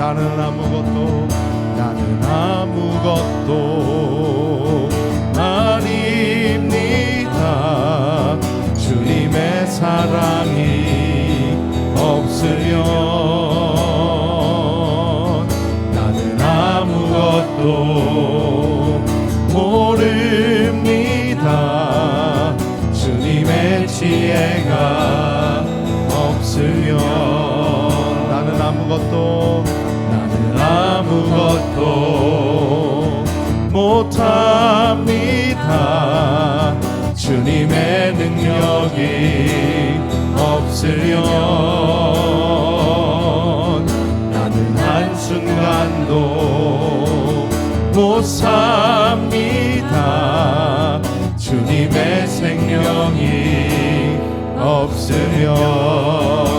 나는 아무것도 나는 아무것도 아닙니다. 주님의 사랑이 없으면 나는 아무것도 못합니다. 주님의 능력이 없으면 나는 한순간도 못 삽니다. 주님의 생명이 없으면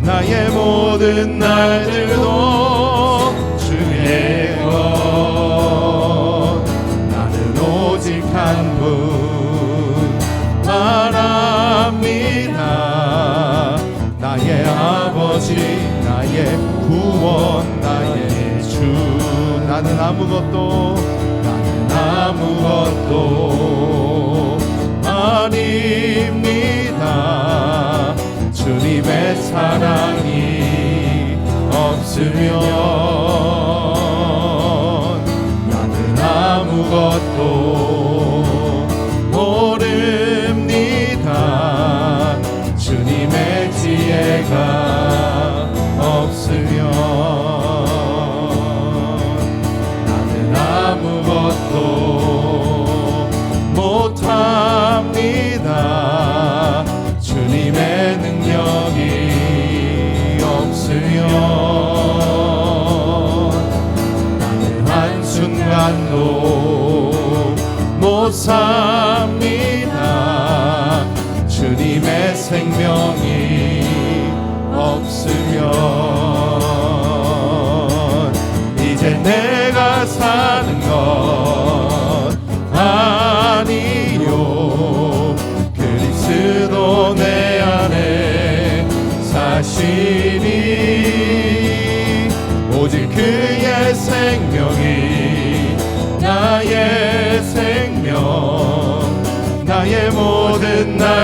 나의 모든 날들도 주의 것. 나는 오직 한 분 바랍니다. 나의 아버지 나의 구원 나의 주. 나는 아무것도 나는 아무것도 사랑이 없으면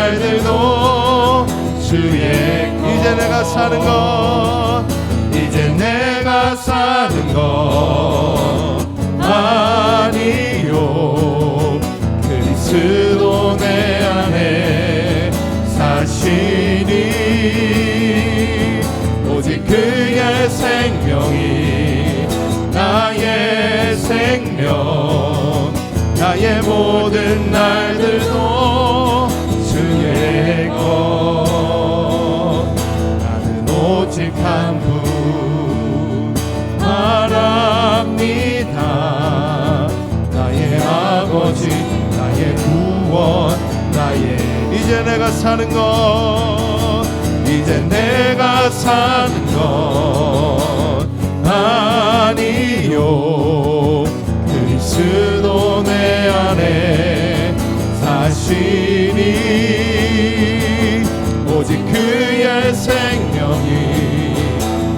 날들도 주의 것 이제 내가 사는 것 이제 내가 사는 것 아니요. 그리스도 내 안에 사시니 오직 그의 생명이 나의 생명 나의 모든 날들도 이제 내가 사는 것 이제 내가 사는 것 아니요. 그리스도 내 안에 사시니 오직 그의 생명이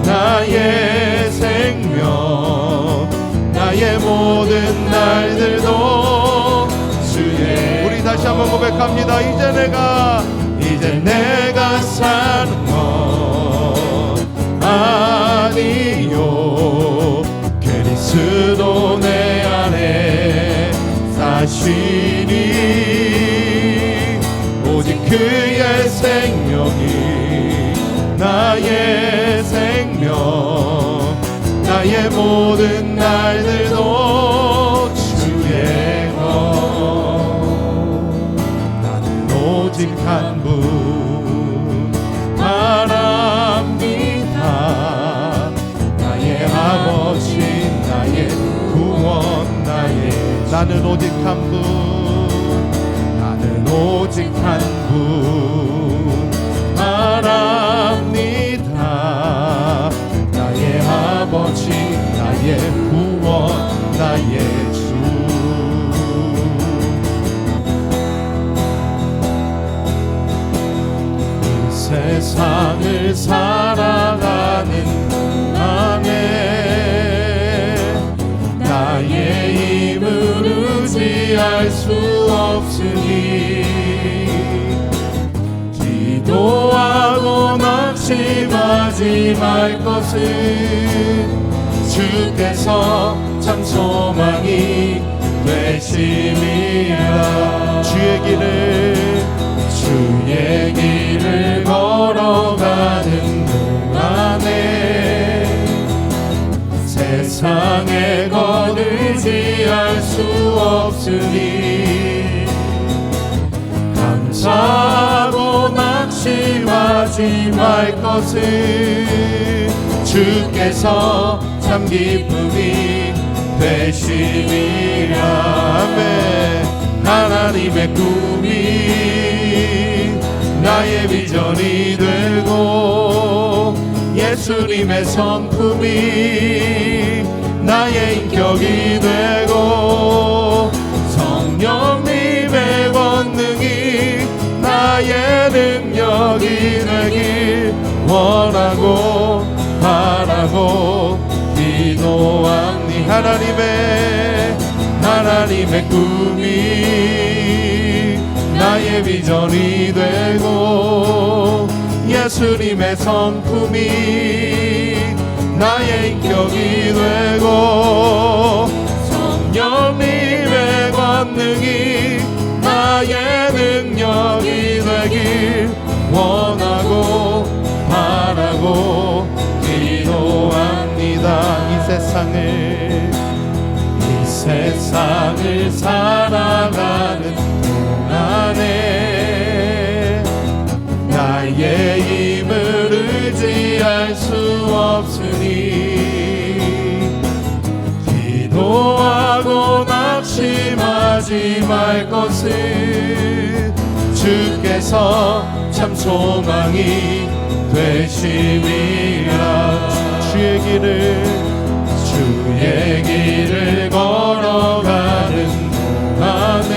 나의 생명 나의 모든 날들도 한번 고백합니다. 이제 내가 이제 내가 사는 것 아니요. 그리스도 내 안에 사시니 오직 그의 생명이 나의 오직 한 분 나는 오직 오직 한 분. 말합니다. 나의 아버지 나의 구원 나의 주. 이 세상을 살 낙심하지 말 것은 주께서 참 소망이 되심이라. 주의 길을 주의 길을 걸어가는 동안에 세상에 거느지할 수 없으니 감사 하고 낙심하지 말 것을 주께서 참 기쁨이 아멘 하나님의 꿈이 나의 비전이 되고 예수님의 성품이 나의 인격이 되고 원하고 바라고 기도합니 하나님의 하나님의 꿈이 나의 비전이 되고 예수님의 성품이 나의 인격이 되고 성령님의 권능이 나의 능력이 되길 원하고 바라고 기도합니다. 이 세상을 이 세상을 살아가는 동안에 나의 힘을 의지할 수 없으니 기도하고 낙심하지 말 것을 주께서 참 소망이 되심이라 주의 길을 주의 길을 걸어가는 동안에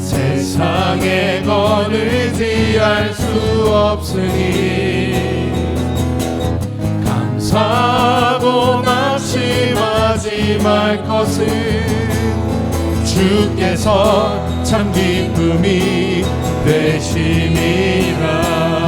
세상에 거느지할 수 없으니 감사하고 낙심하지 말 것은 주께서 참 기쁨이 되심이라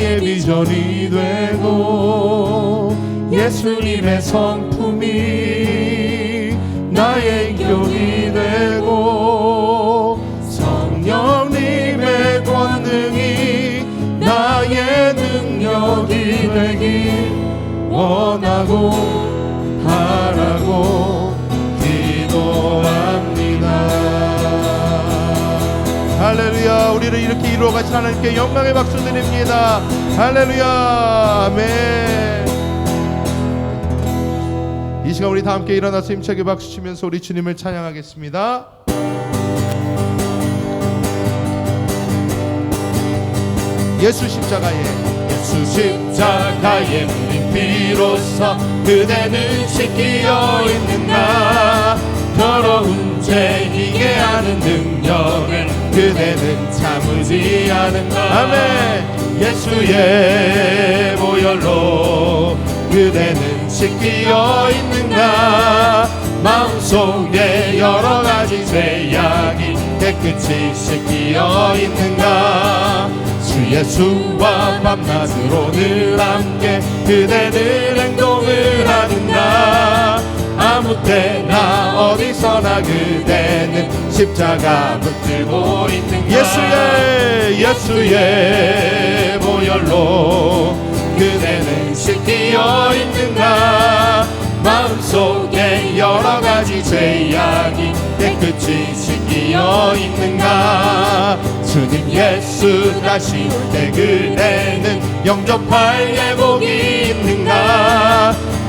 나의 비전이 되고 예수님의 성품이 나의 이렇게 이루어 가신 하나님께 영광의 박수 드립니다. 할렐루야. 아멘. 이 시간 우리 다 함께 일어나서 힘차게 박수 치면서 우리 주님을 찬양하겠습니다. 예수 십자가에 예수 십자가에 물린 피로써 그대는 씻기어 있는 나 더러운 되게 하는 능력을 그대는 참으지 않은가 아멘. 예수의 보혈로 그대는 씻기어 있는가? 마음속에 여러 가지 죄악이 깨끗이 씻기어 있는가? 주 예수와 밤낮으로 늘 함께 그대는 행동을 하는가 아무 때나 어디서나 그대는 십자가 붙들고 있는 가. 예수의 예수의 보혈로 그대는 씻기어 있는가. 마음속에 여러 가지 죄악이 깨끗이 씻기어 있는가. 주님 예수 다시 올 때 그대는 영접할 예복이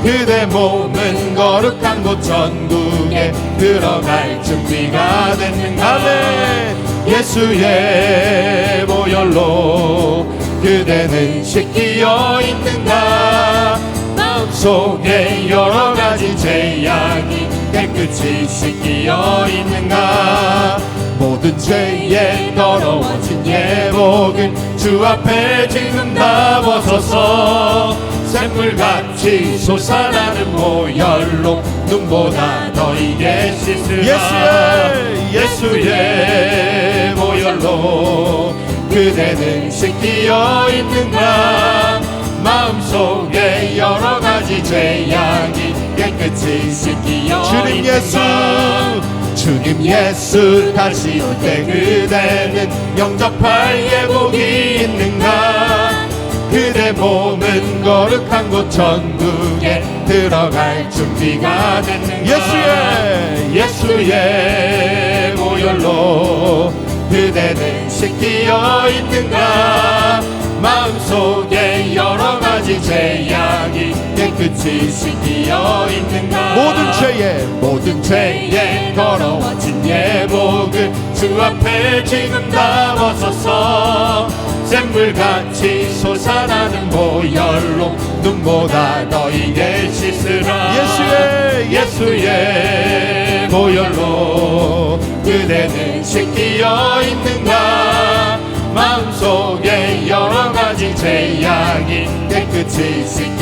그대 몸은 거룩한 곳 전국에 들어갈 준비가 됐는가? 아멘. 예수의 보혈로 그대는 씻기어 있는가? 마음속에 여러 가지 죄악이 깨끗이 씻기어 있는가? 모든 죄에 더러워진 예복을 주 앞에 지금 다 벗어서 샘물같이 솟아나는 보혈로 눈보다 더 이게 씻으라 예수의 예수의 보혈로 그대는 씻기어 있는가 마음속에 여러 가지 죄악이 깨끗이 씻기어 주님 예수. 주님 예수 다시 올 때 그대는 영접할 예복이 있는가 그대 몸은 거룩한 곳 천국에 들어갈 준비가 됐는가? 예수의 예수의 보혈로 그대는 씻기어 있는가? 마음속에 여러 가지 죄악이 깨끗이 씻기어 있는가? 모든 죄에 모든 죄에 더러워진 예복을 주 앞에 지금 다 벗어서. 샘물같이 솟아나는 보혈로 눈보다 너희게 씻으라. 예수의 예수의 보혈로 그대는 씻기어 있는가? 마음속에 여러 가지 죄악이 깨끗이 있는가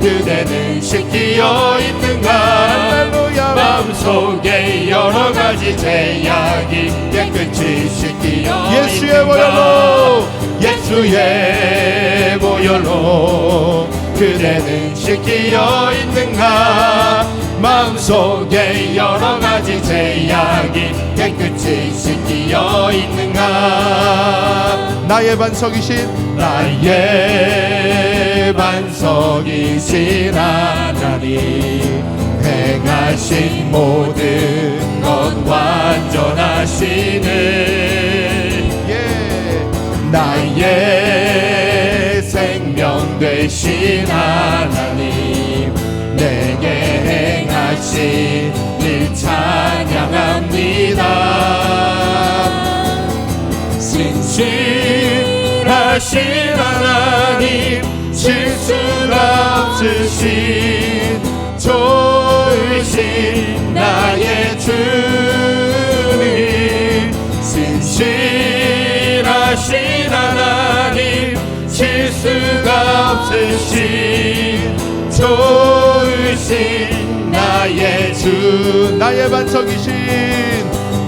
그대는 씻기어 있는가. 마음속에 여러 가지 죄악이 깨끗이 씻기어 예수의 보혈로. 예수의 보혈로 그대는 씻기어 있는가 마음속에 여러 가지 죄악이 깨끗이 씻기어 있는가? 나의 반석이신 나의 반석이신 하나님 행하신 모든 것 완전하시네. 예. 나의 생명 되신 하나님 내게 행하신 일 찬양합니다. 신실하신 하나님 실수가 없으신 좋으신 나의 주님 신실하신 하나님 실수가 없으신 좋 으신 나의 주 나의 반석이신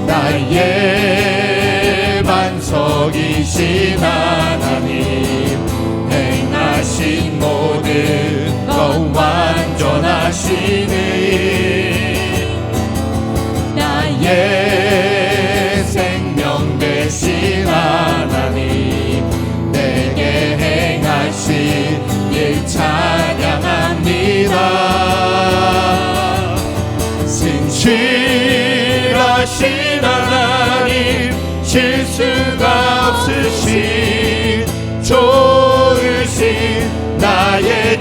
나의 반석이신 하나님 행하신 모든 것 완전하시네 나의 생명 되신 하나님 내게 행하신 일찬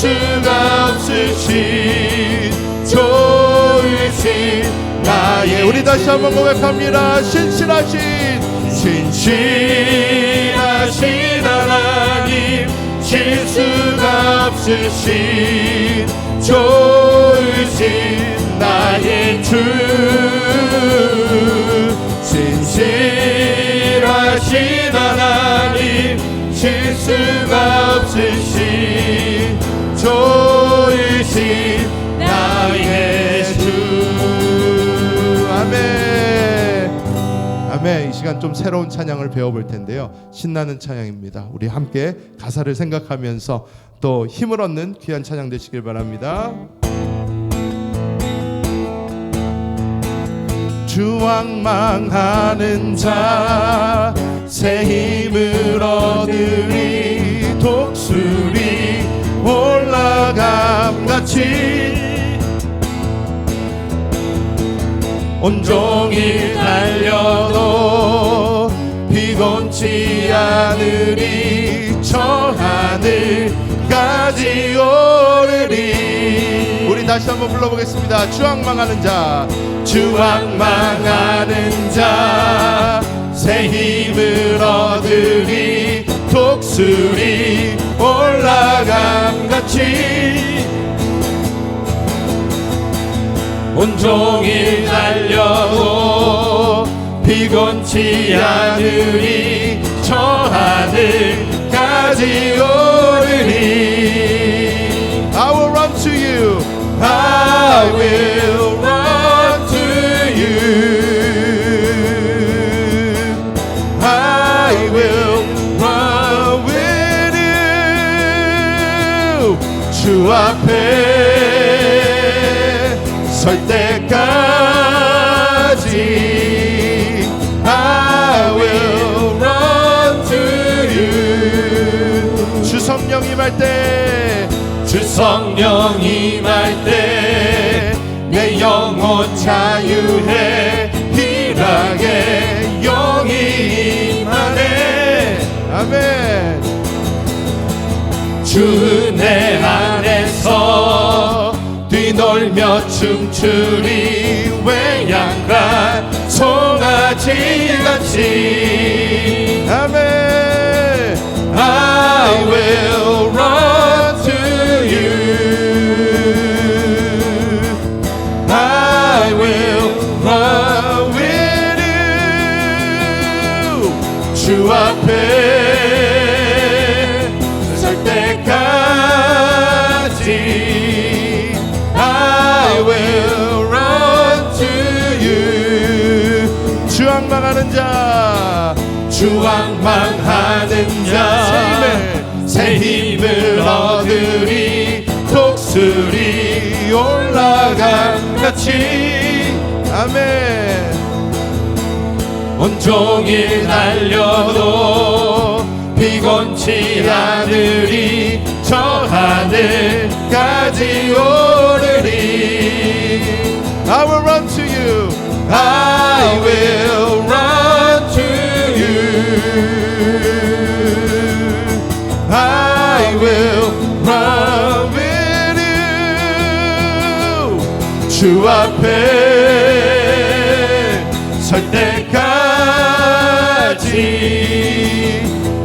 수가 없으신 좋으신 나의 예, 우리 다시 한번 고백합니다. 신실하신 신실하신 하나님 실수가 없으신 좋으신 나의 주 신실 아멘. 이 시간 좀 새로운 찬양을 배워볼 텐데요. 신나는 찬양입니다. 우리 함께 가사를 생각하면서 또 힘을 얻는 귀한 찬양 되시길 바랍니다. 주왕망하는 자 새 힘을 얻으리 독수리 올라감 같이 온종일 달려도 피곤치 않으리 저 하늘까지 오르리. 우리 다시 한번 불러보겠습니다. 주왕망하는 자. 주왕망하는 자. 새 힘을 얻으리. 독수리 올라감 같이 온종일 달려도 피곤치 않으리 저 하늘까지 오르리 I will run to you I will run to you I will run with you 주 앞에 설 때까지 I will run to you. 주 성령 임할 때주 성령 임할 때 내 영혼 자유해 희락의 영이 임하네. 아멘. 주 은혜 안에서 뛰놀며 춤추리 외양간 송아지 같이 아멘 I will run to you I will run with you 주 앞에 망하는 자. 주왕 망하는 자 새 힘을 얻으리 독수리 올라간 같이. 아멘. 온종일 달려도 피곤치 않으리 저 하늘까지 오르리. I will run to you. I will 주 앞에 설 때까지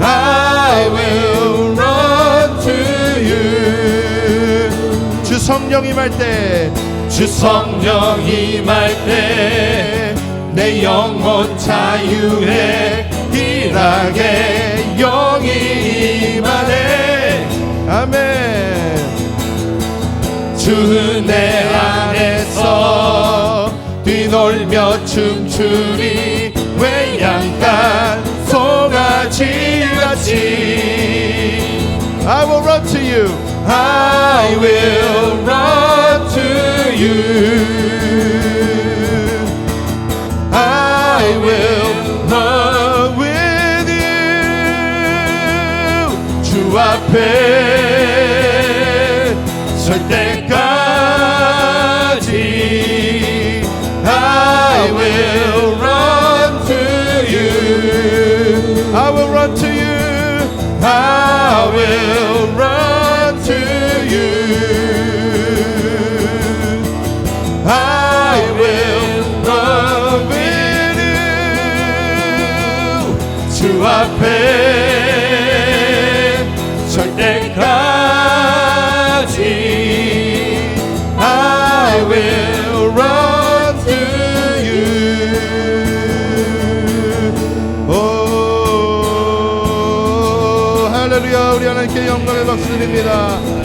I will run to you. 주 성령 임할 때주 성령 임할 때 내 영혼 자유해 희락의 영이 임하네. 아멘. 주 은혜 앞에서 뛰놀며 춤추리 외양간 소가지같이 I will run to you I will run to you I will run with you 주 앞에 I will run to you. I will love in you to our. 박수 드립니다.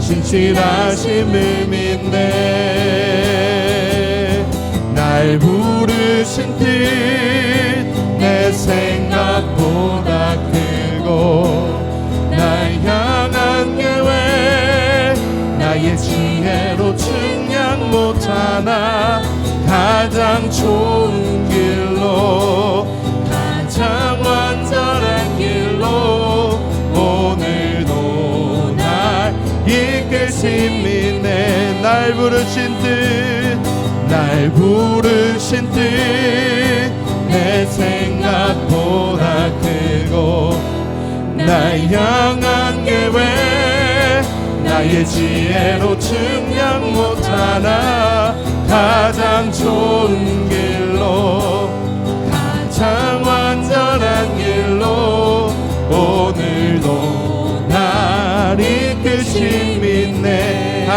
진실하심을 믿네. 날 부르신 뜻 내 생각보다 크고 날 향한 계획 나의 지혜로 측량 못하나 가장 좋은 날 부르신 뜻날 부르신 뜻내 생각보다 크고 날 향한 계획 나의 지혜로 측량 못하나? 가장 좋은 길로 가장 완전한 길로 오늘도 날 이끄신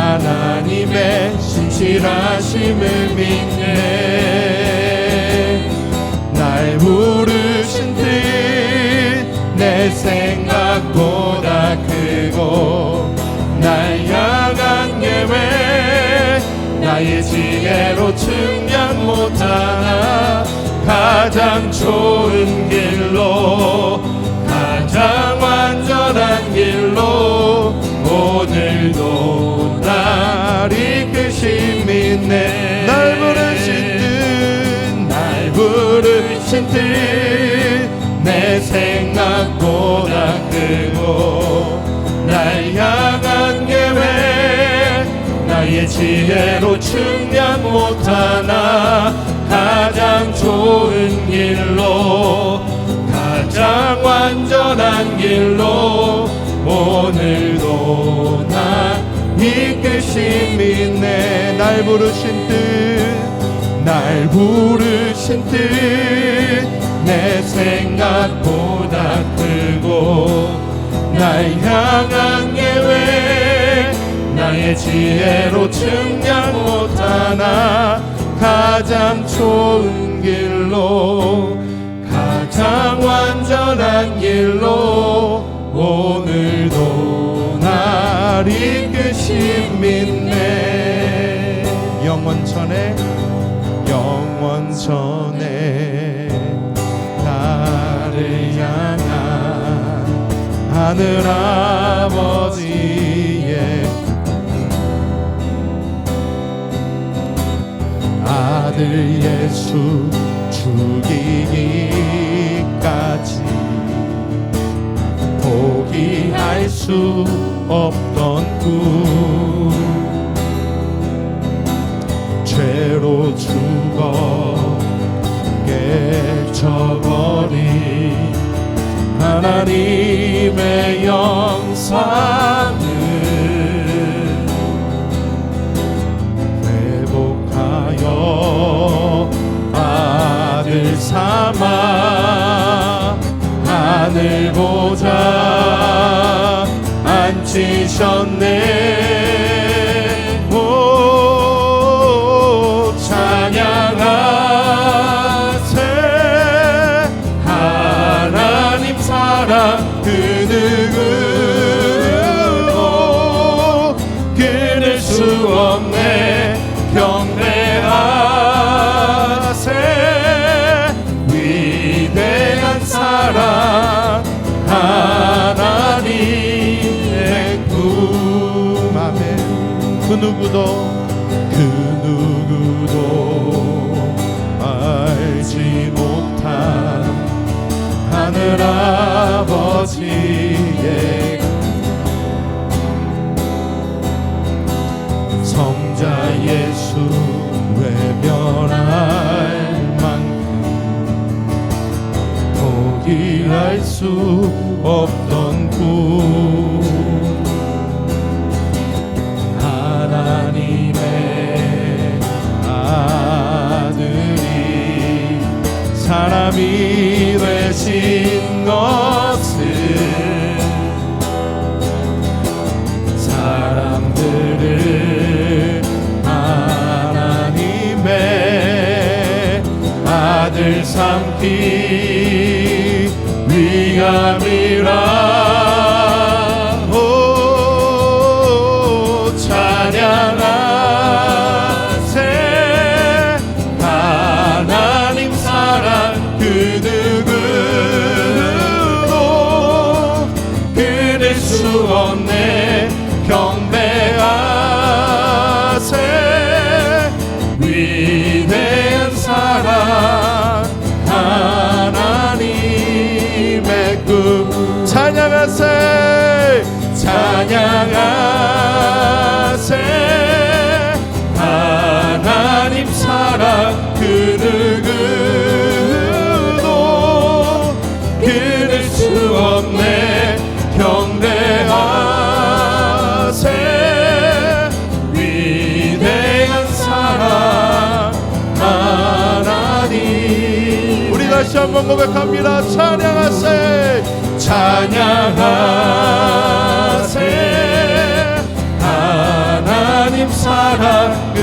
하나님의 신실하심을 믿네. 날 부르신 뜻내 생각보다 크고 날 향한 계획 나의 지혜로 측량 못하나 가장 좋은 길로 가장 완전한 길로 오늘도 뜻내 생각보다 크고 날 향한 계획 나의 지혜로 측량 못하나 가장 좋은 길로 가장 완전한 길로 오늘도 날 이끄신 믿네. 날 부르신 뜻 날 부르신 뜻 내 생각보다 크고 날 향한 계획 나의 지혜로 측량 못하나 가장 좋은 길로 가장 완전한 길로 오늘도 날 이끄신 믿네. 영원 전에 영원 전에 나를 향한 하늘 아버지의 아들 예수 죽이기까지 포기할 수 없던 꿈 죄로 죽 어 깨쳐버린 하나님의 영상을 회복하여 아들 삼아 하늘 보자 앉히셨네 그 누구도 그 누구도 알지 못한 하늘 아버지의 성자 예수 외면할 만큼 포기할 수 없 사람이 되신 것을 사람들을 하나님의 아들 삼기 위함이라 한번 고백합니다. 찬양하세. 찬양하세. 하나님 사랑 그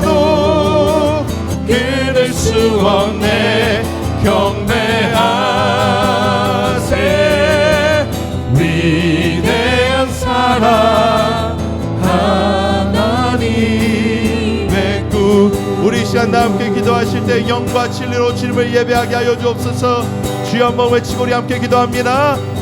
누구도 끊을 수 없네. 경 우리 이 시간 다 함께 기도하실 때 영과 진리로 주님을 예배하게 하여 주옵소서. 주여 한번 외치고 우리 함께 기도합니다